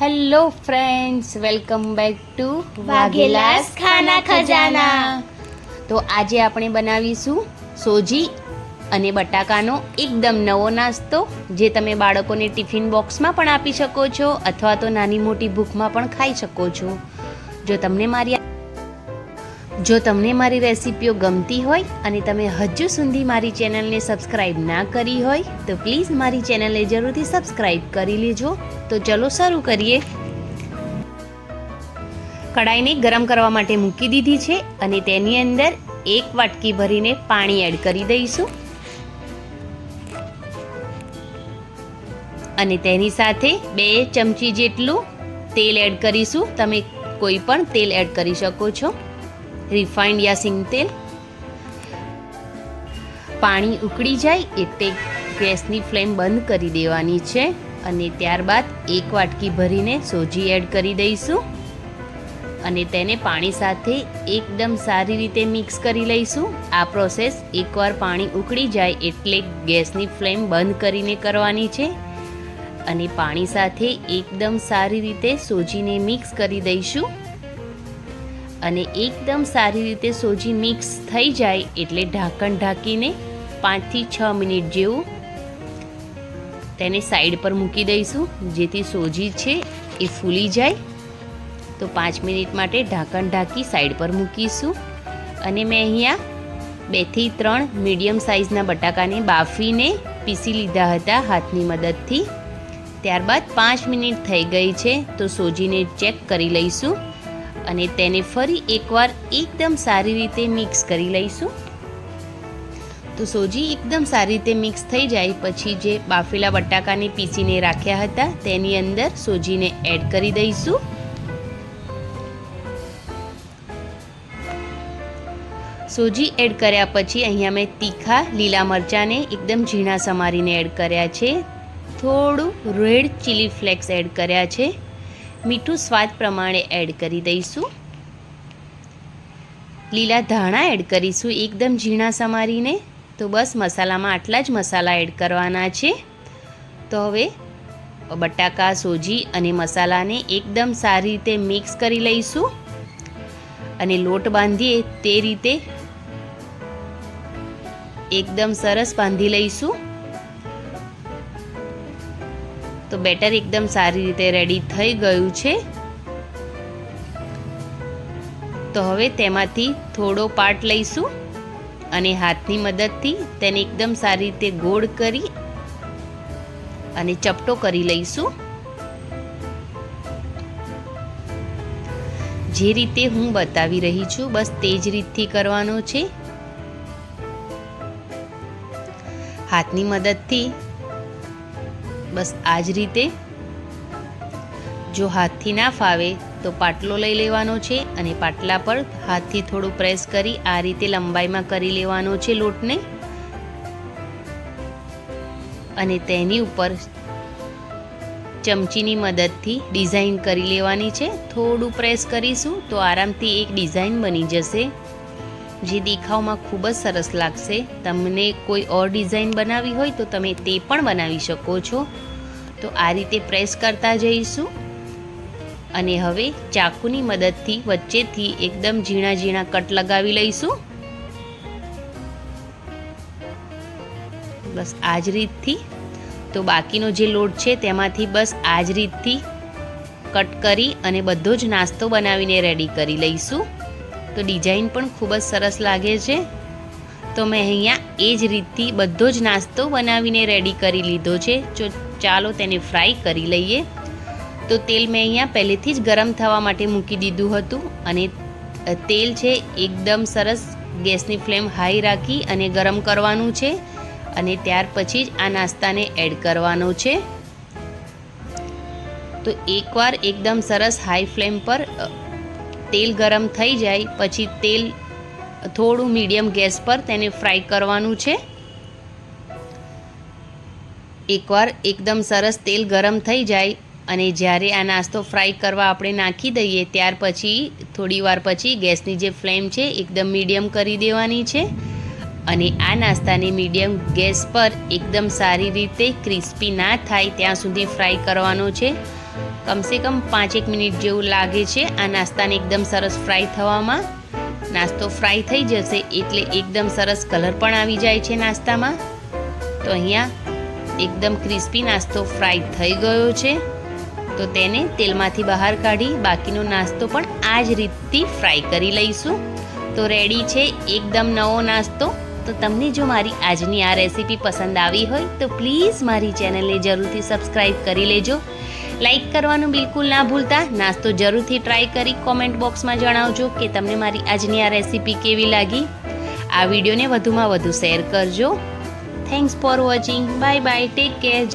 Hello friends welcome back to Waghela's Khana Khazana. તો આજે આપણે બનાવીશું સોજી અને બટાકાનો એકદમ નવો નાસ્તો જે તમે બાળકોને ટિફિન બોક્સમાં પણ આપી શકો છો અથવા તો નાની મોટી ભૂખમાં પણ ખાઈ શકો છો. જો તમને મારી જો તમને મારી રેસિપીઓ ગમતી હોય અને તમે હજુ સુધી મારી ચેનલને સબસ્ક્રાઈબ ના કરી હોય, તો પ્લીઝ મારી ચેનલને જરૂરથી સબસ્ક્રાઈબ કરી લેજો. તો ચલો શરૂ કરીએ. કડાઈને ગરમ કરવા માટે મૂકી દીધી છે અને તેની અંદર એક વાટકી ભરીને પાણી એડ કરી દઈશું. અને તેની સાથે બે ચમચી જેટલું તેલ એડ કરીશું. તમે કોઈ પણ તેલ એડ કરી શકો છો. રિફાઇન્ડ યા સિંગ તેલ. પાણી ઉકળી જાય એટલે ગેસની ફ્લેમ બંધ કરી દેવાની છે અને ત્યારબાદ એક વાટકી ભરીને સોજી એડ કરી દઈશું. અને તેને પાણી સાથે એકદમ સારી રીતે મિક્સ કરી લઈશું. આ પ્રોસેસ એકવાર પાણી ઉકળી જાય એટલે ગેસની ફ્લેમ બંધ કરીને કરવાની છે. અને પાણી સાથે એકદમ સારી રીતે સોજીને મિક્સ કરી દઈશું. અને એકદમ સારી રીતે સોજી મિક્સ થઈ જાય એટલે ઢાંકણ ઢાંકીને પાંચથી છ મિનિટ જેવું તેને સાઈડ પર મૂકી દઈશું. જેથી સોજી છે એ ફૂલી જાય. તો પાંચ મિનિટ માટે ઢાંકણ ઢાંકી સાઈડ પર મૂકીશું. અને મેં અહીંયા બેથી ત્રણ મીડિયમ સાઇઝના બટાકાને બાફીને પીસી લીધા હતા હાથની મદદથી. ત્યારબાદ પાંચ મિનિટ થઈ ગઈ છે તો સોજીને ચેક કરી લઈશું. અને તેને ફરી એકવાર એકદમ સારી રીતે મિક્સ કરી લઈશું. તો સોજી એકદમ સારી રીતે મિક્સ થઈ જાય પછી જે બાફેલા બટાકાને પીસીને રાખ્યા હતા તેની અંદર સોજીને એડ કરી દઈશું. સોજી એડ કર્યા પછી અહીંયા મેં તીખા લીલા મરચાંને એકદમ ઝીણા સમારીને એડ કર્યા છે. થોડું રેડ ચીલી ફ્લેક્સ એડ કર્યા છે. મીઠું સ્વાદ પ્રમાણે એડ કરી દઈશું. લીલા ધાણા એડ કરીશું એકદમ ઝીણા સમારીને. તો બસ મસાલામાં આટલા જ મસાલા એડ કરવાના છે. તો હવે બટાકા, સોજી અને મસાલાને એકદમ સારી રીતે મિક્સ કરી લઈશું. અને લોટ બાંધીએ તે રીતે એકદમ સરસ બાંધી લઈશું. તો બેટર એકદમ સારી રીતે રેડી થઈ ગયું છે. તો હવે તેમાંથી થોડો પાર્ટ લઈશું અને હાથની મદદથી તેને એકદમ સારી રીતે ગોળ કરી અને ચપટો કરી લઈશું. જે રીતે હું બતાવી રહી છું, બસ તે જ રીતથી કરવાનો છે. હાથની મદદથી બસ આ જ રીતે. જો હાથથી ના ફાવે તો પાટલો લઈ લેવાનો છે અને પાટલા પર હાથથી થોડું પ્રેસ કરી આ રીતે લંબાઈમાં કરી લેવાનો છે લોટને. અને તેની ઉપર ચમચીની મદદથી ડિઝાઇન કરી લેવાની છે. થોડું પ્રેસ કરીશું તો આરામથી એક ડિઝાઇન બની જશે. જે દેખાવમાં ખૂબ જ સરસ લાગશે. તમને કોઈ ઓર ડિઝાઇન બનાવી હોય તો તમે તે પણ બનાવી શકો છો. તો આ રીતે પ્રેસ કરતા જઈશું. અને હવે ચાકુની મદદથી વચ્ચેથી એકદમ ઝીણા ઝીણા કટ લગાવી લઈશું. બસ આ જ રીતથી. તો બાકીનો જે લોટ છે તેમાંથી બસ આ જ રીતથી કટ કરી અને બધો જ નાસ્તો બનાવીને રેડી કરી લઈશું. તો ડિઝાઇન પણ ખૂબ જ સરસ લાગે છે. તો મેં અહીંયા એ જ રીતથી બધો જ નાસ્તો બનાવીને રેડી કરી લીધો છે. જો ચાલો તેને ફ્રાય કરી લઈએ. તો તેલ મેં અહીંયા પહેલેથી જ ગરમ થવા માટે મૂકી દીધું હતું અને તેલ છે એકદમ સરસ ગેસની ફ્લેમ હાઈ રાખી અને ગરમ કરવાનું છે. અને ત્યાર પછી જ આ નાસ્તાને એડ કરવાનો છે. તો એકવાર એકદમ સરસ હાઈ ફ્લેમ પર તેલ ગરમ થઈ જાય, પછી તેલ થોડું મીડિયમ ગેસ પર તેને ફ્રાય કરવાનું છે. એકવાર એકદમ સરસ તેલ ગરમ થઈ જાય અને જ્યારે આ નાસ્તો ફ્રાય કરવા આપણે નાખી દઈએ, ત્યાર પછી થોડી વાર પછી ગેસની જે ફ્લેમ છે એકદમ મીડિયમ કરી દેવાની છે અને આ નાસ્તાને મીડિયમ ગેસ પર એકદમ સારી રીતે ક્રિસ્પી ના થાય ત્યાં સુધી ફ્રાય કરવાનો છે. કમસે કમ પાંચેક મિનિટ જેવું લાગે છે. આ નાસ્તાને એકદમ સરસ ફ્રાય થવામાં. નાસ્તો ફ્રાય થઈ જશે એટલે એકદમ સરસ કલર પણ આવી જાય છે નાસ્તામાં. તો અહીંયા એકદમ ક્રિસ્પી નાસ્તો ફ્રાય થઈ ગયો છે. તો તેને તેલમાંથી બહાર કાઢી બાકીનો નાસ્તો પણ આ જ રીતથી ફ્રાય કરી લઈશું. તો રેડી છે એકદમ નવો નાસ્તો. તો તમને જો મારી આજની આ રેસીપી પસંદ આવી હોય તો પ્લીઝ મારી ચેનલને જરૂરથી સબસ્ક્રાઈબ કરી લેજો. લાઈક કરવાનું બિલકુલ ના ભૂલતા. નાસ્તો જરૂરથી ટ્રાય કરી કોમેન્ટ બોક્સમાં જણાવજો કે તમને મારી આજની આ રેસીપી કેવી લાગી. આ વિડીયોને વધુમાં વધુ શેર કરજો. Thanks for watching bye bye take care